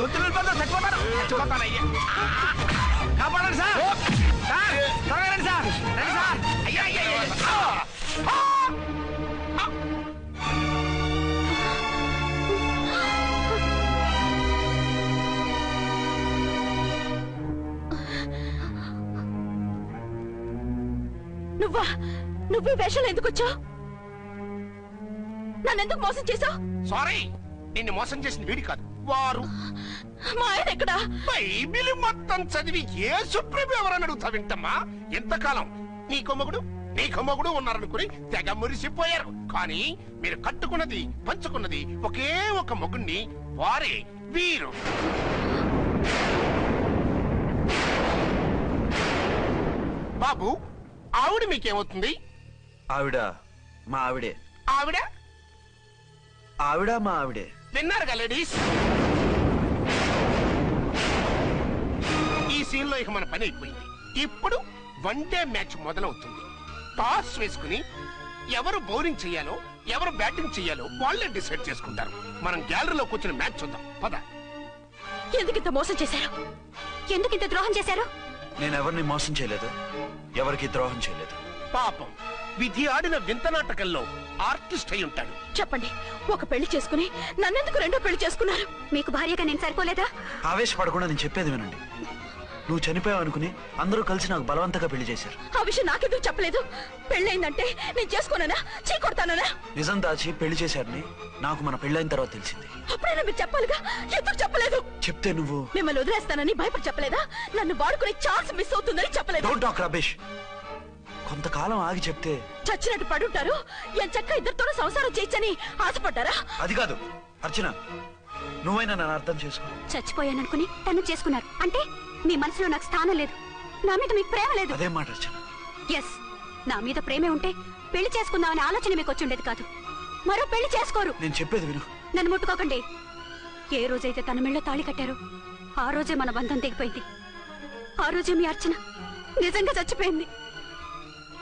గొంతులు వెళ్ళిపోతాను చచ్చిపోతాను చచ్చిపోతాను అయ్యా. కాపాడండి సార్. సార్ త్వరగా రండి సార్. రండి సార్. అయ్యా అయ్యా అయ్యా. ఆ! ఆ! నువ్వా? నువ్వు ఈ వేషాలు ఎందుకు వచ్చావు? నన్నెందుకు మోసం చేశావు? సారీ నిన్ను మోసం చేసిన వీడి కాదు. వారు. మా ఆయన ఎక్కడా? బైబిల్ మొత్తం చదివి ఏ సుప్రీం ఎవరని అడుగుతా వింటమ్మా? ఎంతకాలం నీ కొమ్మగుడు నీ కొమ్మగుడు ఉన్నారనుకుని తెగ మురిసిపోయారు. కానీ మీరు కట్టుకున్నది పంచుకున్నది ఒకే ఒక మొగుణ్ణి వారే వీరు. బాబు ఆవిడ మీకేమవుతుంది? ఆవిడ మా ఆవిడే. ఆవిడ? ఆవిడ మా ఆవిడే. విన్నారుగా లేడీస్? ఇక మన పని అయిపోయింది. ఇప్పుడు వన్ డే మ్యాచ్ మొదలవుతుంది. టాస్ వేసుకుని ఎవరు బౌలింగ్ చేయాలో ఎవరు బ్యాటింగ్ చేయాలో వాళ్ళే డిసైడ్ చేసుకుంటారు. మనం గ్యాలరీలో కూర్చుని మ్యాచ్ చూద్దాం. పద. ఎందుకు ఇంత మోసం చేశారు? ఎందుకు ఇంత ద్రోహం చేశారు? నేను ఎవరిని మోసం చేయలేదు. ఎవరికి ద్రోహం చేయలేదు. పాపం. విధి ఆడిన వింత నాటకంలో ఆర్టిస్ట్ అయి ఉంటాడు. చెప్పండి. ఒక పెళ్ళి చేసుకుని నన్నెందుకు రెండో పెళ్ళి చేసుకున్నారు? మీకు భార్యగా నేను సరిపోలేదా? ఆవేశపడకుండా నేను చెప్పేది వినండి. నువ్వు చనిపోయావు అనుకుని అందరూ కలిసి నాకు బలవంతంగా పెళ్ళి చేశారు. ఆ విషయం నాకెందుకు చెప్పలేదు? పెళ్ళయిందంటే నేను చేసుకోననా చీ కొడతాననా? నిజం దాచి పెళ్ళి చేశారని నాకు మన పెళ్ళైన తర్వాత తెలిసింది. అప్పుడైనా మీరు చెప్పాలిగా? ఎందుకు చెప్పలేదు? చెప్తే నువ్వు మిమ్మల్ని వదిలేస్తానని భయపడి చెప్పలేదా? నన్ను వాడుకునే ఛాన్స్ మిస్ అవుతుందని చెప్పలేదు. డోంట్ టాక్ రబేష్ కొంతకాలం ఆగి చెప్తే చచ్చినట్టు పడుంటారు. ఎంచక్క ఇద్దరితోనూ సంసారం చేయొచ్చని ఆశపడ్డారా? అది కాదు. అర్చన నువ్వైనా నన్ను అర్థం చేసుకో. చచ్చిపోయాననుకుని తను చేసుకున్నారు. అంటే? మీ మనసులో నాకు స్థానం లేదు. నా మీద మీకు ప్రేమ లేదు. అదే మాట అర్చన ఎస్ నా మీద ప్రేమే ఉంటే పెళ్ళి చేసుకుందామనే ఆలోచన మీకు వచ్చి ఉండేది కాదు. మరో పెళ్ళి చేసుకోరు. నేను చెప్పేది విను. నన్ను ముట్టుకోకండి. ఏ రోజైతే తన మెళ్ళో తాళి కట్టారో ఆ రోజే మన బంధం తెగిపోయింది. ఆ రోజే మీ అర్చన నిజంగా చచ్చిపోయింది.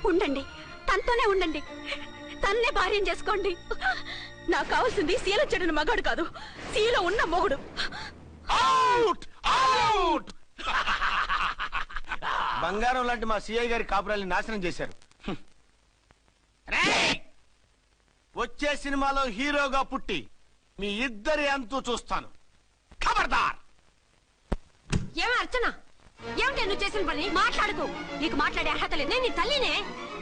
ఉండండి. తనతోనే ఉండండి. తన్నే భార్యం చేసుకోండి. నాకు కావాల్సింది శీల చెడిన మగాడు కాదు. శీల ఉన్న మొగుడు. అవుట్ అవుట్ బంగారం లాంటి మా సిఐ గారి కాపురాల్ని నాశనం చేశారు. వచ్చే సినిమాలో హీరోగా పుట్టి మీ ఇద్దరి అంతు చూస్తాను. ఖబర్దార్! ఏమ అర్చన? ఏమిటి నువ్వు చేసిన పని? మాట్లాడుకో. నీకు మాట్లాడే అర్హత లేదు. నేను నీ తల్లినే.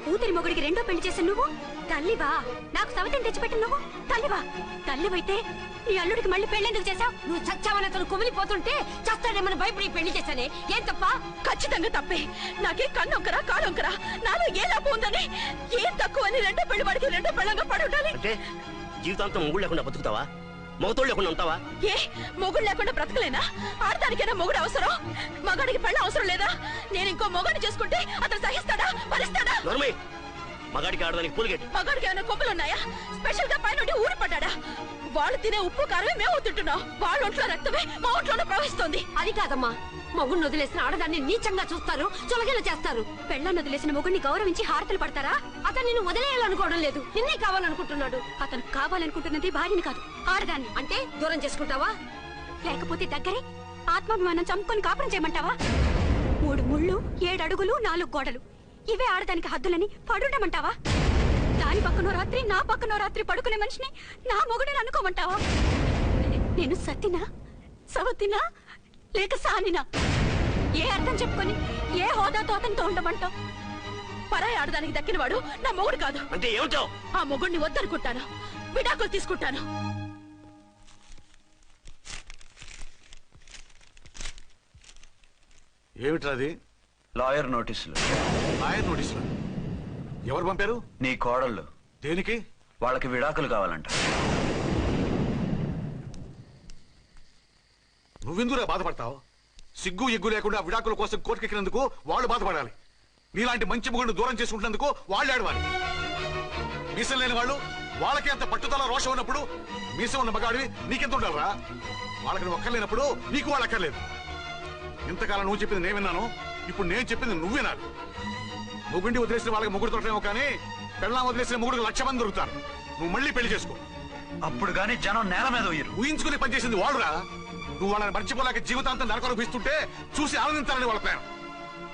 కూతురి మొగుడికి రెండో పెళ్ళి చేసిన నువ్వు? తల్లివా నాకు సవతిని తెచ్చిపెట్టిన నువ్వు? తల్లివా తల్లివైతే నీ అల్లుడికి మళ్ళీ పెళ్ళి ఎందుకు చేశావు? నువ్వు చచ్చావని అతను కుమిలిపోతుంటే చస్తాడేమని భయపడి పెళ్ళి చేశానే. ఏం తప్ప? ఖచ్చితంగా తప్పే. నాకే కన్ను ఒక్కరా కాడు ఒక్కరా. నాలో ఏ లాభం ఉందని? ఏం తక్కువ అని రెండో పెళ్ళి వాడికి రెండో పెళ్ళంగా పడి ఉండాలి? అంటే జీవితాంతం లేకుండా బతుకుతావా? మొగతోడు లేకుండా ఉంటావా? ఏ మొగుడు లేకుండా బ్రతకలేనా? ఆడదానికైనా మొగుడు అవసరం? మగాడికి పెళ్ళ అవసరం లేదా? నేను ఇంకో మొగాడిని చేసుకుంటే అతను సహిస్తాడా? భరిస్తాడా? నోర్మై మగాడికి ఆడదానికి పూలిగేట్ మగాడికి ఏమైనా కొమ్ములు ఉన్నాయా? స్పెషల్గా పైన ఊరి పడ్డాడా? వాళ్ళు తినే ఉప్పు కారమే మేము తింటున్నాం. వాళ్ళ ఒంట్లో రక్తమే మా ఒంట్లోనే ప్రవహిస్తోంది. అది కాదమ్మా. మొగుడిని వదిలేసిన ఆడదాన్ని నీచంగా చూస్తారు చులకన చేస్తారు. పెళ్ళాన్ని వదిలేసిన మొగుడిని గౌరవించి హారతలు పడతారా? అతను నిన్ను వదిలేయాలనుకోవడం లేదు. నిన్నే కావాలనుకుంటున్నాడు. అతను కావాలనుకుంటున్నది భార్యని కాదు ఆడదాన్ని. అంటే దూరం చేసుకుంటావా? లేకపోతే దగ్గరే ఆత్మాభిమానం చంపుకొని కాపురం చేయమంటావా? మూడు ముళ్ళు ఏడు అడుగులు నాలుగు గోడలు. ఇవే ఆడదానికి హద్దులని పడుండమంటావా? దాని పక్కనో రాత్రి నా పక్కనో రాత్రి పడుకునే మనిషిని నా మొగుడని అనుకోమంటావా? నేను సత్తినా? సవతినా? లేక సానినా? ఏ అర్థం చెప్పుకొని ఏ హోదాతో అతనితో ఉండమంటావు? పరాయి ఆడదానికి దక్కినవాడు నా మొగుడు కాదు. అంటే ఏమిటావు ఆ మొగుడిని వద్దనుకుంటాను విడాకులు తీసుకుంటాను. ఏమిట్రది లాయర్ నోటీసులు. లాయర్ నోటీసులు? ఎవరు పంపారు? నీ కోడళ్ళు. దేనికి? వాళ్ళకి విడాకులు కావాలంట. నువ్వెందుకురా బాధపడతావు? సిగ్గు ఎగ్గు లేకుండా విడాకుల కోసం కోర్టుకెక్కినందుకు వాళ్ళు బాధపడాలి. నీలాంటి మంచి మొగుడిని దూరం చేసుకుంటున్నందుకు వాళ్ళు ఆడవాలి మీసం లేని వాళ్ళు వాళ్ళకి అంత పట్టుదల రోషం ఉన్నప్పుడు మీసం ఉన్న మగాడివి నీకెంత ఉండాలరా? వాళ్ళకి నువ్వు అక్కర్లేనప్పుడు నీకు వాళ్ళు అక్కర్లేదు. ఇంతకాలం నువ్వు చెప్పింది నేను విన్నాను ఇప్పుడు నేను చెప్పింది నువ్వు వినాలి. మొగుండి వదిలేసిన వాళ్ళకి మొగుడు తొట్టలేమో కానీ పెళ్ళాం వదిలేసిన మొగుడికి లక్ష మంది దొరుకుతారు. నువ్వు మళ్ళీ పెళ్ళి చేసుకో. అప్పుడు గాని జనం నేల మీద ఊహించుకుని పనిచేసింది వాళ్ళురా. నువ్వు వాళ్ళని మర్చిపోలేక జీవితాంతం నరకనుభవిస్తుంటే చూసి ఆనందించాలని వాళ్ళ ప్లాన్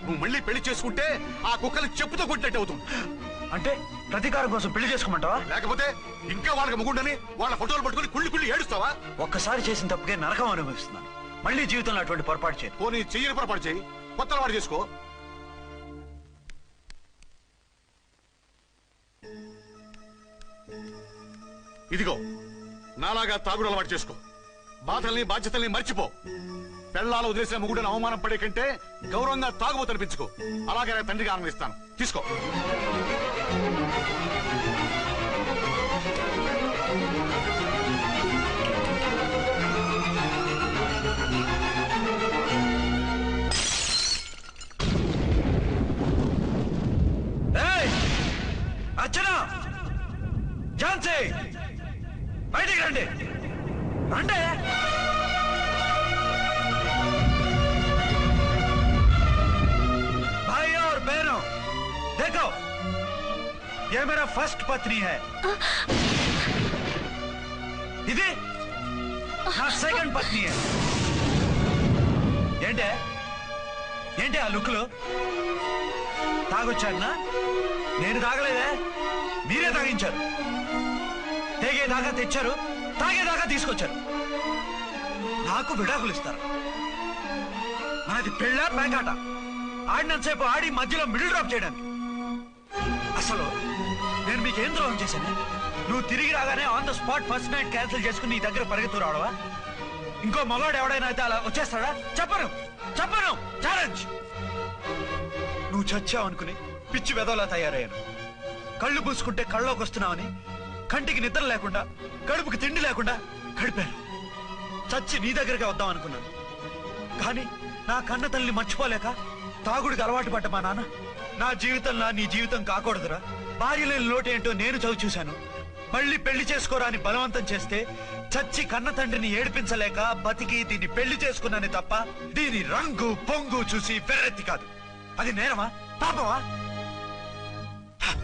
నువ్వు మళ్ళీ పెళ్ళి చేసుకుంటే ఆ కుక్కలు చెప్పుతో కొట్టినట్టు అవుతుంది. అంటే ప్రతీకారం కోసం పెళ్ళి చేసుకోమంటావా? లేకపోతే ఇంకా వాళ్ళకి ముగుండని వాళ్ళ ఫోటోలు పట్టుకుని కుళ్ళి కుళ్ళి ఏడుస్తావా? ఒక్కసారి చేసిన తప్పుకే నరకం అనుభవిస్తున్నాను. మళ్ళీ జీవితంలో అటువంటి పొరపాటు చేయను. పోనీ చెయ్యని పొరపాటు చేయి కొత్త అలవాటు చేసుకో. ఇదిగో నాలాగా తాగుడు అలవాటు చేసుకో. బాధల్ని బాధ్యతల్ని మర్చిపో. పెళ్ళాలు వదిలేసిన ముగుడని అవమానం పడే కంటే గౌరవంగా తాగుబోతు అలాగే తండ్రిగా ఆనందిస్తాను. తీసుకో. పత్ని ఇది నా సెకండ్ పత్ని ఏంటే? ఏంటి ఆ లుక్లు తాగొచ్చాడనా నేను తాగలేదే? మీరే తాగించారు. తేగేదాకా తెచ్చారు తాగేదాకా తీసుకొచ్చారు. నాకు విడాకులు ఇస్తారు. మనది పెళ్ళ పేకాట ఆడినంతసేపు ఆడి మధ్యలో మిడిల్ డ్రాప్ చేయడానికి. అసలు నేను మీకు ఏం ద్రోహం చేశాను? నువ్వు తిరిగి రాగానే on the spot first night cancel చేసుకుని నీ దగ్గర పరిగెత్తు రావడవా ఇంకో మగవాడు ఎవడైనా అయితే అలా వచ్చేస్తాడా? చెప్పను చెప్పను ఛాలెంజ్ నువ్వు చచ్చావు అనుకుని పిచ్చి వెదవలా తయారయ్యాను. కళ్ళు పూసుకుంటే కళ్ళలోకి వస్తున్నావని కంటికి నిద్ర లేకుండా కడుపుకి తిండి లేకుండా గడిపాను. చచ్చి నీ దగ్గరికి వద్దాం అనుకున్నాను. కానీ నా కన్న తల్లిని మర్చిపోలేక తాగుడికి అలవాటు పడ్డ మా నాన్న నా జీవితంలా నీ జీవితం కాకూడదురా. భార్య లేని లోటేంటో నేను చవి చూశాను. మళ్ళీ పెళ్ళి చేసుకోరా అని బలవంతం చేస్తే చచ్చి కన్న తండ్రిని ఏడిపించలేక బతికి దీన్ని పెళ్ళి చేసుకున్నానే తప్ప దీని రంగు పొంగు చూసి వెర్రెత్తి కాదు. అది నేరమా? పాపమా? హ!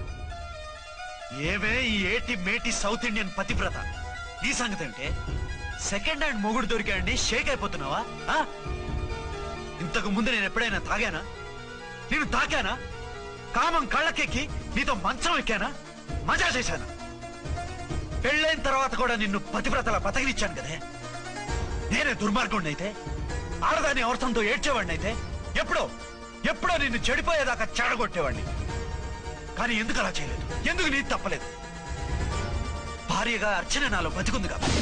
ఏవే ఈ ఏటి మేటి సౌత్ ఇండియన్ పతివ్రత? నీ సంగతి అంటే సెకండ్ హ్యాండ్ మొగుడు దొరికాయండి షేక్ అయిపోతున్నావా? ఆ? ఇంతకు ముందు నేను ఎప్పుడైనా తాగానా? నేను తాకానా? కామం కళ్ళకెక్కి నీతో మంచం ఎక్కానా? మజా చేశాను? పెళ్ళైన తర్వాత కూడా నిన్ను పతివ్రతలా బతకనిచ్చాను కదే. నేనే దుర్మార్గుణ్ణి అయితే ఆడదాన్ని అవసరంతో ఏడ్చేవాడిని అయితే ఎప్పుడో ఎప్పుడో నిన్ను చెడిపోయేదాకా చెడగొట్టేవాడిని కానీ ఎందుకు అలా చేయలేదు? ఎందుకు నీకు తప్పలేదు? భార్యగా అర్చన నాలో బతికుంది కాబట్టి.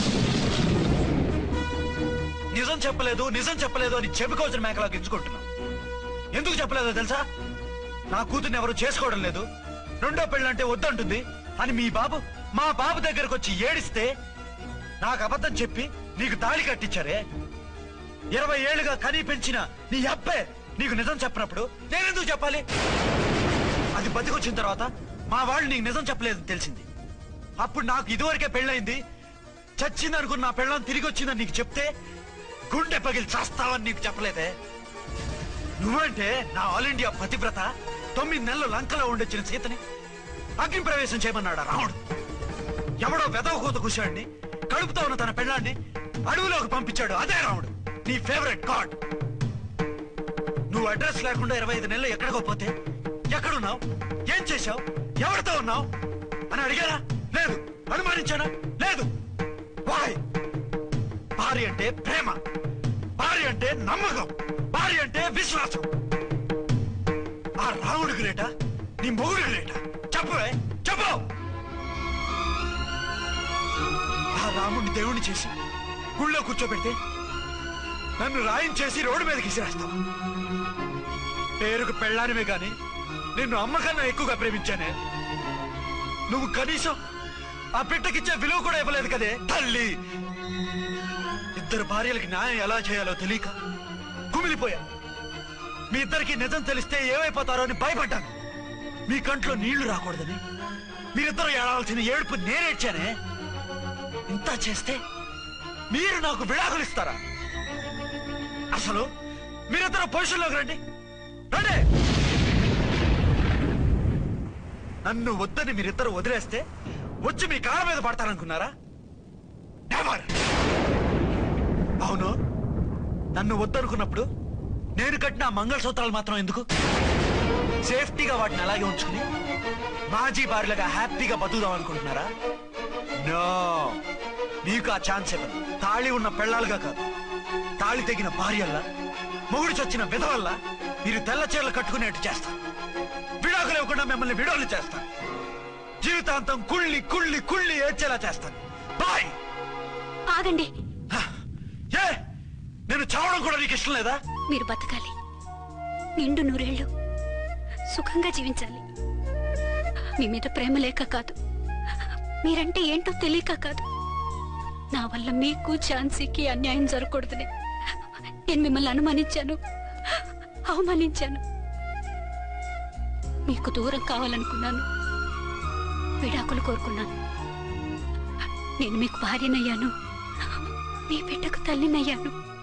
నిజం చెప్పలేదు నిజం చెప్పలేదు అని చెప్పుకోవచ్చిన మేకలా గించుకుంటున్నావు ఎందుకు చెప్పలేదో తెలుసా? నా కూతుర్ని ఎవరు చేసుకోవడం లేదు. రెండో పెళ్ళంటే వద్దంటుంది. అని మీ బాబు మా బాబు దగ్గరకు వచ్చి ఏడిస్తే నాకు అబద్ధం చెప్పి నీకు తాళి కట్టించారే. ఇరవై ఏళ్ళుగా కనీ పెంచిన నీ అబ్బే నీకు నిజం చెప్పినప్పుడు నేనెందుకు చెప్పాలి? అది బతికొచ్చిన తర్వాత మా వాళ్ళు నీకు నిజం చెప్పలేదని తెలిసింది. అప్పుడు నాకు ఇదివరకే పెళ్ళయింది. చచ్చింది నా పెళ్ళం తిరిగి వచ్చిందని నీకు చెప్తే గుండె పగిలి చేస్తావని నీకు చెప్పలేదే. నువ్వంటే నా ఆల్ ఇండియా పతివ్రత. తొమ్మిది నెలలు లంకలో ఉండొచ్చిన సీతని అగ్ని ప్రవేశం చేయమన్నాడు రాముడు. ఎవడో వెదవ కూత కూశాడిని కడుపుతో ఉన్న తన పెళ్ళాన్ని అడవిలోకి పంపించాడు అదే రాముడు. నీ ఫేవరెట్ గాడ్. నువ్వు అడ్రస్ లేకుండా ఇరవై ఐదు నెలలు ఎక్కడికో పోతే ఎక్కడున్నావు? ఏం చేశావు? ఎవరితో ఉన్నావు? అని అడిగానా? లేదు. అనుమానించానా? లేదు. వాయ్ భార్య అంటే ప్రేమ. భార్య అంటే నమ్మకం. భార్య అంటే విశ్వాసం. ఆ రాముడు గ్రేట నీ మొగుడు గ్రేట చెప్పవే చెప్పు! ఆ రాముడిని దేవుణ్ణి చేసి గుళ్ళో కూర్చోబెడితే నన్ను రాయించేసి రోడ్డు మీదకి విసిరేస్తావా పేరుకు పెళ్ళానివే గాని నిన్ను అమ్మకన్నా ఎక్కువగా ప్రేమించానే. నువ్వు కనీసం ఆ బిడ్డకిచ్చే విలువ కూడా ఇవ్వలేదు కదే. తల్లి! ఇద్దరు భార్యలకి న్యాయం ఎలా చేయాలో తెలియక కుమిలిపోయాను మీ ఇద్దరికి నిజం తెలిస్తే ఏమైపోతారో అని భయపడ్డాను. మీ కంట్లో నీళ్ళు రాకూడదని మీరిద్దరు ఏడాల్సిన ఏడుపు నేనేడ్చానే ఇంత చేస్తే మీరు నాకు విడాకులు ఇస్తారా? అసలు మీరిద్దరు పొజిషన్లోకి రండి. రండి! నన్ను వద్దని మీరిద్దరు వదిలేస్తే వచ్చి మీ కాళ్ళ మీద పడతారనుకున్నారా? అవును? నన్ను వద్దనుకున్నప్పుడు నేను కట్టిన మంగళసూత్రాలు మాత్రం ఎందుకు? సేఫ్టీగా వాటిని అలాగే ఉంచుకుని మాజీ భార్యలుగా హ్యాపీగా బతుకుదాం అనుకుంటున్నారా? నో. మీకు ఆ ఛాన్స్ ఇవ్వను. తాళి ఉన్న పెళ్ళాలుగా కాదు. తాళి తెగిన భార్యల్లా మొగుడు చచ్చిన విధవల్లా మీరు తెల్ల చీరలు కట్టుకునేట్టు చేస్తాను విడాకులు ఇవ్వకుండా మిమ్మల్ని విడోలు చేస్తాను జీవితాంతం కుళ్ళి కుళ్ళి కుళ్ళి ఏడ్చేలా చేస్తాను. బాయ్. ఆగండి. ఏ? నేను చావడం కూడా నీకు ఇష్టం లేదా? మీరు బతకాలి. నిండు నూరేళ్ళు సుఖంగా జీవించాలి. మీ మీద ప్రేమ లేక కాదు. మీరంటే ఏంటో తెలియక కాదు. నా వల్ల మీకు ఛాన్సీకి అన్యాయం జరగకూడదని నేను మిమ్మల్ని అనుమానించాను. అవమానించాను. మీకు దూరం కావాలనుకున్నాను. విడాకులు కోరుకున్నాను. నేను మీకు భార్యనయ్యాను. మీ బిడ్డకు తల్లినయ్యాను.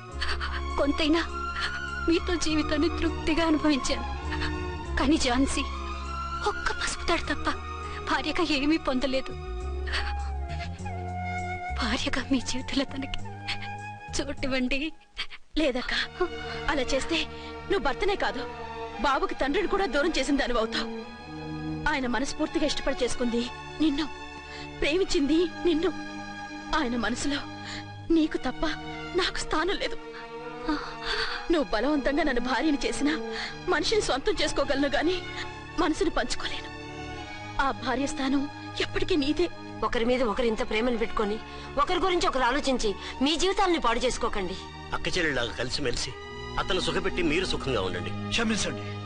కొంతైనా మీతో జీవితాన్ని తృప్తిగా అనుభవించాను. కానీ ఝాన్సీ ఒక్క పసుపుతాడు తప్ప భార్యగా ఏమీ పొందలేదు. భార్యగా మీ జీవితంలో తనకి చోటివ్వండి లేదక్క. అలా చేస్తే నువ్వు భర్తనే కాదు బాబుకి తండ్రిని కూడా దూరం చేసిన అనుభవుతావు అవుతావు. ఆయన మనస్ఫూర్తిగా ఇష్టపడి చేసుకుంది నిన్ను ప్రేమించింది నిన్ను. ఆయన మనసులో నీకు తప్ప నాకు స్థానం లేదు. నువ్వు బలవంతంగా నన్ను భార్యని చేసినా మనిషిని సొంతం చేసుకోగలను గాని మనసుని పంచుకోలేను. ఆ భార్య స్థానం ఎప్పటికీ నీదే. ఒకరి మీద ఒకరు ఇంత ప్రేమను పెట్టుకొని ఒకరి గురించి ఒకరు ఆలోచించి మీ జీవితాలని పాడు చేసుకోకండి. అక్క కలిసిమెలిసి అతను సుఖపెట్టి మీరు సుఖంగా ఉండండి. క్షమించండి.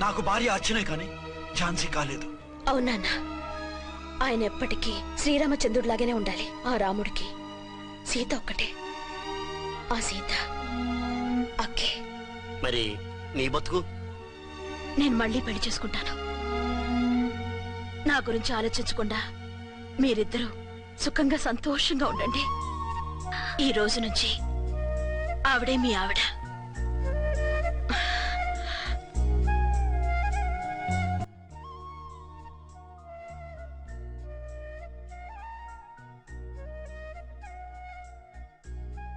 నాకు భార్య అర్చనే కానీ ఝాన్సీ కాలేదు. అవునాన్న ఆయన ఎప్పటికీ శ్రీరామచంద్రుడిలాగానే ఉండాలి ఆ రాముడికి. సీత ఒక్కటే. ఆ సీత అక్కే. మరి నీ బతుకు? నేను మళ్ళీ పెళ్ళి చేసుకుంటాను. నా గురించి ఆలోచించకుండా మీరిద్దరూ సుఖంగా సంతోషంగా ఉండండి. ఈ రోజు నుంచి ఆవిడే మీ ఆవిడ.